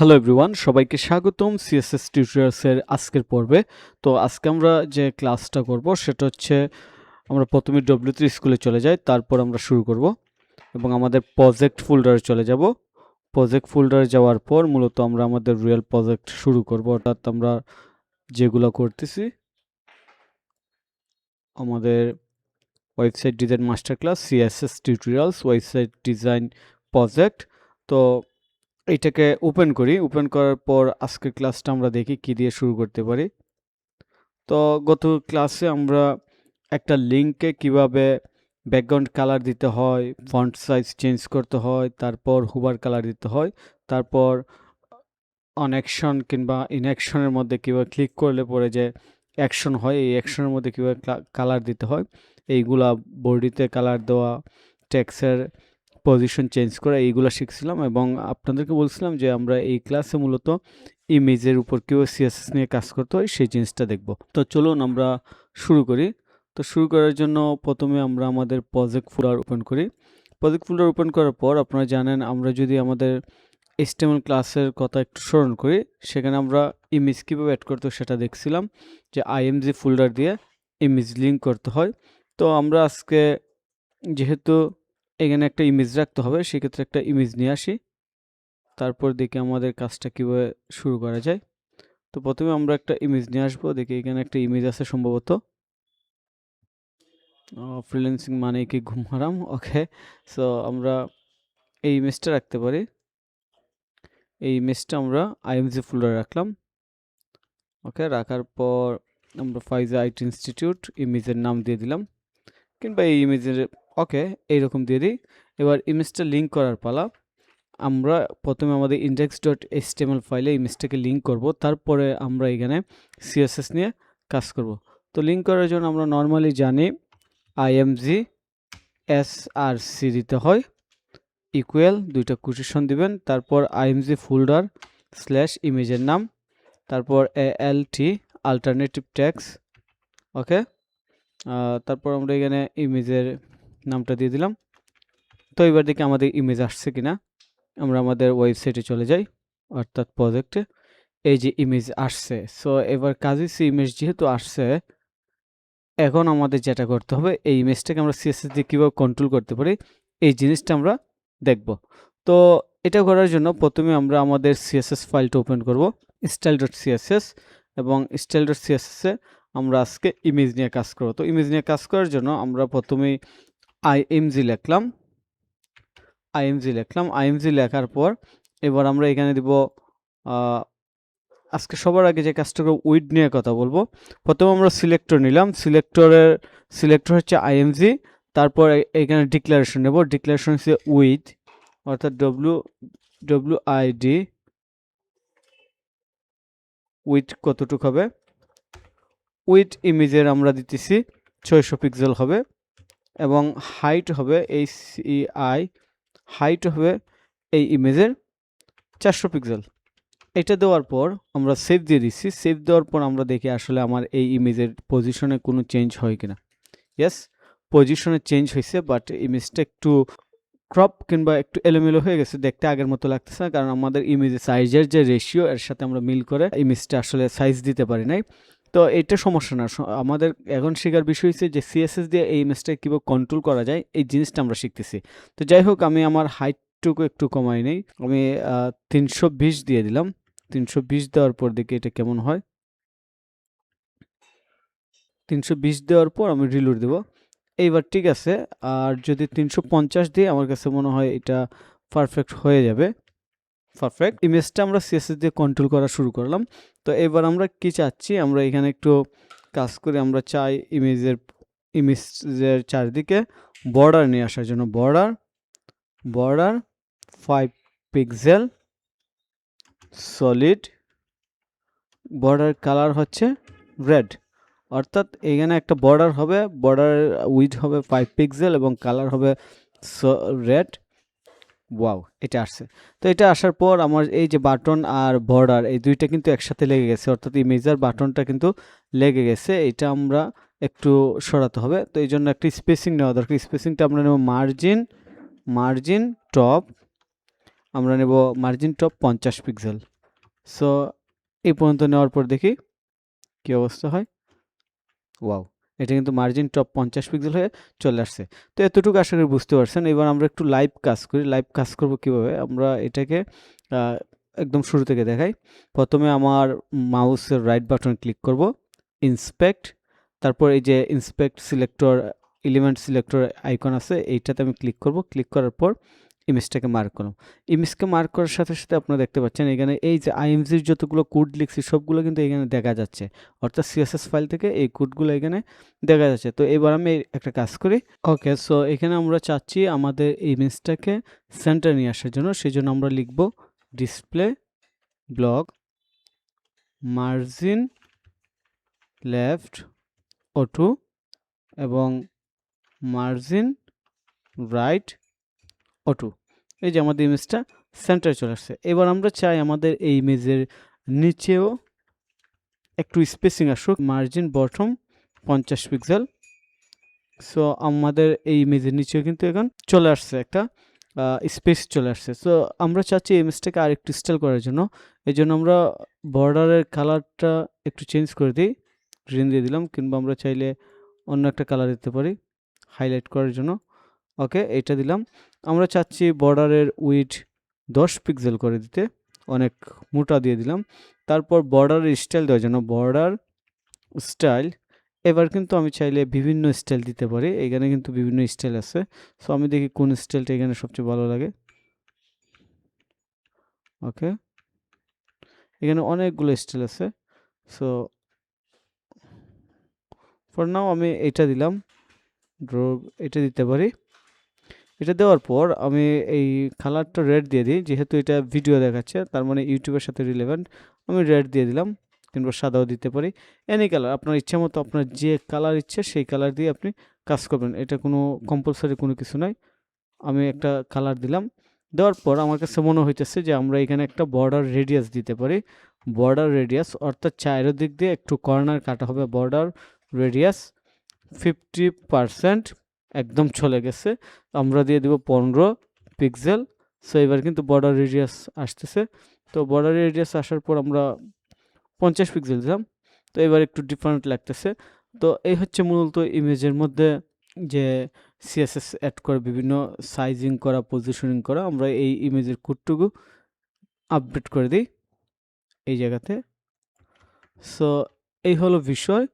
Hello everyone সবাইকে স্বাগতম CSS টিউটোরিয়ালসের আজকের পর্বে। তো আজকে আমরা যে ক্লাসটা করব, সেটা হচ্ছে আমরা প্রথমে ডব্লিউ থ্রি স্কুলে চলে যাই, তারপর আমরা শুরু করব এবং আমাদের প্রজেক্ট ফোল্ডারে চলে যাব। প্রজেক্ট ফোল্ডারে যাওয়ার পর মূলত আমরা আমাদের রিয়েল প্রজেক্ট শুরু করব। অর্থাৎ আমরা যেগুলো করতেছি, আমাদের website design master class CSS tutorials website design project তো এইটাকে ওপেন করি। ওপেন করার পর আজকের ক্লাসটা আমরা দেখি কি দিয়ে শুরু করতে পারি। তো গত ক্লাসে আমরা একটা লিঙ্কে কীভাবে ব্যাকগ্রাউন্ড কালার দিতে হয় ফন্ট সাইজ চেঞ্জ করতে হয়, তারপর হুবার কালার দিতে হয়, তারপর অন অ্যাকশন কিংবা ইনঅ্যাকশনের মধ্যে কীভাবে ক্লিক করলে পরে যে অ্যাকশন হয়, এই অ্যাকশনের মধ্যে কীভাবে কালার দিতে হয়, এইগুলা বডিতে কালার দেওয়া টেক্সের পজিশন চেঞ্জ করা এইগুলো শিখছিলাম এবং আপনাদেরকে বলছিলাম যে আমরা এই ক্লাসে মূলত ইমেজের উপর কেউ সিএসএস নিয়ে কাজ করতে হয়, সেই জিনিসটা দেখব। তো চলুন আমরা শুরু করি। তো শুরু করার জন্য প্রথমে আমরা আমাদের প্রজেক্ট ফোল্ডার ওপেন করি। প্রজেক্ট ফোল্ডার ওপেন করার পর আপনারা জানেন আমরা যদি আমাদের এস্টেমল ক্লাসের কথা একটু স্মরণ করি, সেখানে আমরা ইমেজ কীভাবে অ্যাড করতে সেটা দেখছিলাম যে আইএমজি ফোল্ডার দিয়ে ইমেজ লিঙ্ক করতে হয়। তো আমরা আজকে যেহেতু এখানে একটা ইমেজ রাখতে হবে, সেক্ষেত্রে একটা ইমেজ নিয়ে আসি। তারপর দেখি আমাদের কাজটা কীভাবে শুরু করা যায়। তো প্রথমে আমরা একটা ইমেজ নিয়ে আসব, দেখি এখানে একটা ইমেজ আছে সম্ভবত। ফ্রিল্যান্সিং মানে কি ঘুম হারাম? ওকে সো আমরা এই ইমেজটা রাখতে পারি। এই ইমেজটা আমরা আইএমজি ফোল্ডারে রাখলাম। ওকে রাখার পর আমরা ফাইজা আইট ইনস্টিটিউট ইমেজের নাম দিয়ে দিলাম। কিংবা এই ইমেজের ওকে, এইরকম দিয়ে দিই। এবার ইমেজটা লিঙ্ক করার পালা। আমরা প্রথমে আমাদের ইন্ডেক্স ডট এসটিএমএল ফাইলে ইমেজটাকে লিঙ্ক করব, তারপরে আমরা এখানে সিএসএস নিয়ে কাজ করব। তো লিঙ্ক করার জন্য আমরা নর্মালি জানি আইএমজি এস আর সি দিতে হয় ইকুয়াল দুইটা কোটেশন দিবেন, তারপর আইএমজি ফোল্ডার স্ল্যাশ ইমেজের নাম, তারপর এ এল টি আলটারনেটিভ ট্যাক্স ওকে তারপর আমরা এখানে ইমেজের নামটা দিয়ে দিলাম। তো এবার দেখি আমাদের ইমেজ আসছে কিনা। আমরা আমাদের ওয়েবসাইটে চলে যাই, অর্থাৎ প্রজেক্টে এই যে ইমেজ আসছে সো এবার কাজে সি ইমেজ যেহেতু আসছে, এখন আমাদের যেটা করতে হবে, এই ইমেজটাকে আমরা সিএসএস দিয়ে কীভাবে কন্ট্রোল করতে পারি, এই জিনিসটা আমরা দেখব। তো এটা করার জন্য প্রথমে আমরা আমাদের সিএসএস ফাইলটা ওপেন করব স্টাইল ডট সিএসএস এবং স্টাইল ডট সিএসএসে আমরা আজকে ইমেজ নিয়ে কাজ করব। তো ইমেজ নিয়ে কাজ করার জন্য আমরা প্রথমেই আইএমজি লিখলাম। আইএমজি লিখলাম। আইএমজি লেখার পর এবার আমরা এখানে দিব আজকে সবার আগে যে কাজটা করব উইড নিয়ে কথা বলব। প্রথমে আমরা সিলেক্টর নিলাম। সিলেক্টরের সিলেক্টর হচ্ছে আইএমজি তারপর এখানে ডিক্লারেশন নেব। ডিক্লারেশন হচ্ছে উইথ অর্থাৎ ডব্লিউ ডব্লিউ আইডি উইথ কতটুক হবে? উইথ ইমেজের আমরা দিতেছি, ছয়শো পিক্সেল হবে। এবং হাইট হবে এই সিআই হাইট হবে এই ইমেজের চারশো পিক্সেল এটা দেওয়ার পর আমরা সেভ দিয়ে দিচ্ছি। সেভ দেওয়ার পর আমরা দেখি আসলে আমার এই ইমেজের পজিশনে কোনো চেঞ্জ হয় কিনা। ইয়েস পজিশনে চেঞ্জ হয়েছে বাট ইমেজটা একটু ক্রপ কিংবা একটু এলোমেলো হয়ে গেছে, দেখতে আগের মতো লাগতেছে না, কারণ আমাদের ইমেজের সাইজের যে রেশিও এর সাথে আমরা মিল করে ইমেজটা আসলে সাইজ দিতে পারি নাই। তো এটা সমস্যা না। আমাদের এখন শেখার বিষয় হচ্ছে যে সিএসএস দিয়ে এই ইমেজটা কীভাবে কন্ট্রোল করা যায়, এই জিনিসটা আমরা শিখতেছি। তো যাই হোক, আমি আমার হাইটটুকু একটু কমাই নেই। আমি তিনশো বিশ দিয়ে দিলাম। তিনশো বিশ দেওয়ার পর দেখি এটা কেমন হয়। তিনশো বিশ দেওয়ার পর আমি রিলোড দেবো। এইবার ঠিক আছে, আর যদি তিনশো পঞ্চাশ দিই আমার কাছে মনে হয় এটা পারফেক্ট হয়ে যাবে। পারফেক্ট ইমেজটা আমরা সিএসএস দিয়ে কন্ট্রোল করা শুরু করলাম। তো এবার আমরা কি চাচ্ছি? আমরা এখানে একটু কাজ করে। আমরা চাই ইমেজের ইমেজের চারিদিকে বর্ডার নিয়ে আসার জন্য। Border border five pixel solid border colour হচ্ছে রেড অর্থাৎ এখানে একটা বর্ডার হবে বর্ডার উইথ হবে ফাইভ পিক্সেল এবং কালার হবে রেড ওয়াও, এটা আসছে। তো এটা আসার পর আমার এই যে বাটন আর বর্ডার এই দুইটা কিন্তু একসাথে লেগে গেছে। অর্থাৎ ইমেজার বাটনটা কিন্তু লেগে গেছে। এটা আমরা একটু সরাতে হবে। তো এই জন্য একটা স্পেসিং নেওয়া দরকার। স্পেসিংটা আমরা নেব মার্জিন মার্জিন টপ আমরা নেব মার্জিন টপ পঞ্চাশ পিক্সেল সো এই পর্যন্ত নেওয়ার পর দেখি কি অবস্থা হয়। ওয়াও। এটা কিন্তু মার্জিন টপ পঞ্চাশ পিক্সেল হয়ে চলে আসছে। তো এতটুকু আশা করি বুঝতে পারছেন। এবার আমরা একটু লাইভ কাজ করি। লাইভ কাজ করব কীভাবে? আমরা এটাকে একদম শুরু থেকে দেখাই। প্রথমে আমার মাউসের রাইট বাটন ক্লিক করব। ইন্সপেক্ট তারপর এই যে inspect selector element selector icon আছে, এইটাতে আমি ক্লিক করব। ক্লিক করার পর ইমেজটাকে মার্ক করলাম। ইমেজকে মার্ক করার সাথে সাথে আপনারা দেখতে পাচ্ছেন, এখানে এই যে আইএমজির যতগুলো কোড লিখছি, সবগুলো কিন্তু এখানে দেখা যাচ্ছে। অর্থাৎ সিএসএস ফাইল থেকে এই কোডগুলো এখানে দেখা যাচ্ছে। তো এবার আমি একটা কাজ করি। ওকে সো এখানে আমরা চাচ্ছি আমাদের ইমেজটাকে সেন্টার নিয়ে আসার জন্য। সেই জন্য আমরা লিখব display block margin left auto এবং মার্জিন রাইট অটো এই যে আমাদের ইমেজটা সেন্টারে চলে আসছে। এবার আমরা চাই আমাদের এই ইমেজের নিচেও একটু স্পেসিং আসুক। মার্জিন বটম পঞ্চাশ পিক্সেল সো আমাদের এই ইমেজের নিচেও কিন্তু এখন চলে আসছে একটা স্পেস চলে আসছে। সো আমরা চাচ্ছি এই ইমেজটাকে আর একটু স্টাইল করার জন্য। এই জন্য আমরা বর্ডারের কালারটা একটু চেঞ্জ করে দিই। গ্রিন দিয়ে দিলাম, কিংবা আমরা চাইলে অন্য একটা কালার দিতে পারি হাইলাইট করার জন্য। ওকে, এইটা দিলাম। আমরা চাচ্ছি বর্ডারের উইড দশ পিক্সেল করে দিতে। অনেক মোটা দিয়ে দিলাম। তারপর বর্ডারের স্টাইল দেওয়ার জন্য বর্ডার স্টাইল। এবার কিন্তু আমি চাইলে বিভিন্ন স্টাইল দিতে পারি। এখানে কিন্তু বিভিন্ন স্টাইল আছে। সো আমি দেখি কোন স্টাইলটা এখানে সবচেয়ে ভালো লাগে। ওকে। এখানে অনেকগুলো স্টাইল আছে। সো ফর নাও আমি এটা দিলাম। ড্র এটা দিতে পারি। এটা দেওয়ার পর আমি এই কালারটা রেড দিয়ে দিই। যেহেতু এটা ভিডিও দেখাচ্ছে, তার মানে ইউটিউবের সাথে রিলেভেন্ট আমি রেড দিয়ে দিলাম, কিংবা সাদাও দিতে পারি। এনি কালার আপনার ইচ্ছা মতো আপনার যে কালার ইচ্ছে, সেই কালার দিয়ে আপনি কাজ করবেন। এটা কোনো কম্পালসারি কোনো কিছু নয় আমি একটা কালার দিলাম। দেওয়ার পর আমার কাছে মনে হইতেছে যে আমরা এখানে একটা বর্ডার রেডিয়াস দিতে পারি। বর্ডার রেডিয়াস অর্থাৎ চায়ের দিক দিয়ে একটু কর্নার কাটা হবে বর্ডার রেডিয়াস ফিফটি পারসেন্ট একদম চলে গেছে। আমরা দিয়ে দিব পনেরো পিক্সেল সো এবার কিন্তু বর্ডার রেডিয়াস আসতেছে। তো বর্ডার রেডিয়াস আসার পর আমরা পঞ্চাশ পিক্সেল দিলাম, তো এবার একটু ডিফারেন্ট লাগতেছে। তো এই হচ্ছে মূলত ইমেজের মধ্যে যে সিএসএস অ্যাড করে, বিভিন্ন সাইজিং করা পজিশনিং করা, আমরা এই ইমেজের কোডটুকু আপডেট করে দিই এই জায়গাতে। সো এই হলো বিষয়।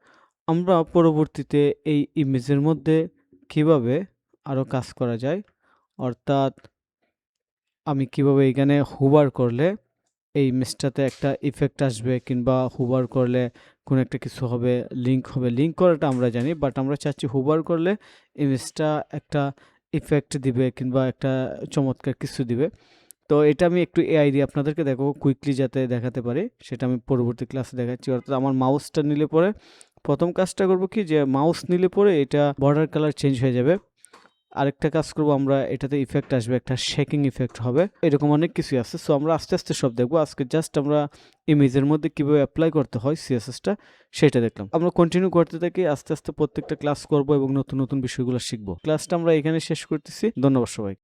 আমরা পরবর্তীতে এই ইমেজের মধ্যে কীভাবে আরও কাজ করা যায়? অর্থাৎ আমি কীভাবে এখানে হুবার করলে এই ইমেজটাতে একটা ইফেক্ট আসবে কিংবা হুবার করলে কোনো একটা কিছু হবে লিঙ্ক হবে? লিঙ্ক করাটা আমরা জানি বাট আমরা চাচ্ছি হুবার করলে ইমেজটা একটা ইফেক্ট দিবে কিংবা একটা চমৎকার কিছু দিবে। তো এটা আমি একটু এআই দিয়ে আপনাদেরকে দেখো কুইকলি যাতে দেখাতে পারি, সেটা আমি পরবর্তী ক্লাসে দেখাচ্ছি। অর্থাৎ আমার মাউসটা নিলে পরে প্রথম কাজটা করব কি যে মাউস নিলে পরে এটা বর্ডার কালার চেঞ্জ হয়ে যাবে। আরেকটা কাজ করব আমরা, এটাতে ইফেক্ট আসবে, একটা শেকিং ইফেক্ট হবে। এরকম অনেক কিছু আছে। সো আমরা আস্তে আস্তে সব দেখব। আজকে জাস্ট আমরা ইমেজের মধ্যে কীভাবে অ্যাপ্লাই করতে হয় সিএসএসটা সেটা দেখলাম। আমরা কন্টিনিউ করতে থাকি, আস্তে আস্তে প্রত্যেকটা ক্লাস করব এবং নতুন নতুন বিষয়গুলো শিখব। ক্লাসটা আমরা এখানে শেষ করতেছি। ধন্যবাদ সবাই